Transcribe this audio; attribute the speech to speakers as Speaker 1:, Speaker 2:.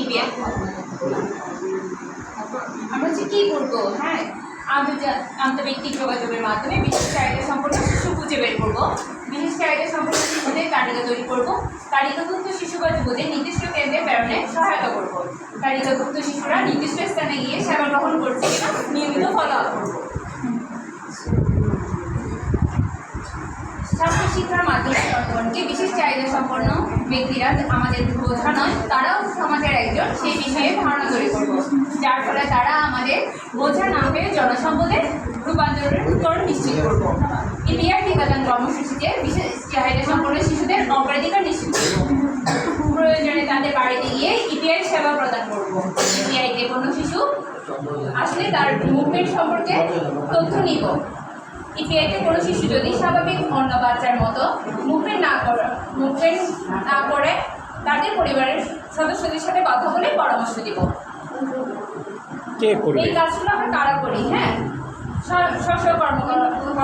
Speaker 1: EPI আমরা হচ্ছে কী করব? হ্যাঁ আন্তর্জা- আন্তর্ব্যক্তিক যোগাযোগের মাধ্যমে বিশেষ চাহিদা সম্পন্ন শিশু খুঁজে বের করব। বিশেষ চাহিদা সম্পন্ন শিশুদের তালিকা তৈরি করব। তালিকাভুক্ত শিশু বা যুবদের নির্দিষ্ট কেন্দ্রে প্রেরণে সহায়তা করব। তালিকাভুক্ত শিশুরা নির্দিষ্ট স্থানে গিয়ে সেবা গ্রহণ করছে কিনা নিয়মিত ফলো আপ স্বাস্থ্য শিক্ষার মাধ্যমে জনগণকে বিশেষ চাহিদা সম্পন্ন ব্যক্তিরা আমাদের বোঝা নয়, তারাও একজন, সেই বিষয়ে ধারণা তৈরি করব। যার ফলে তারা আমাদের বোঝা না জনসম্পদের রূপান্তরের উত্তর নিশ্চিত করব। ইপিআর টিকাদান কর্মসূচিতে বিশেষ চাহিদা সম্পন্ন শিশুদের অগ্রাধিকার নিশ্চিত করব। প্রয়োজনে তাদের বাড়িতে গিয়ে ইপিআই সেবা প্রদান করব। ইপিআইতে কোনো শিশু আসলে তার মুভমেন্ট সম্পর্কে তথ্য নিব। ইপিআইতে কোনো শিশু যদি স্বাভাবিক অন্য বাচ্চার মতো মুভমেন্ট না করে মুভমেন্ট না তাদের পরিবারের সদস্যদের সাথে কথা বলে পরামর্শ দিব।
Speaker 2: কে করবে?
Speaker 1: এই কাজগুলো আমরা কারা করি হ্যাঁ? স্ব স্ব কর্ম কর্ম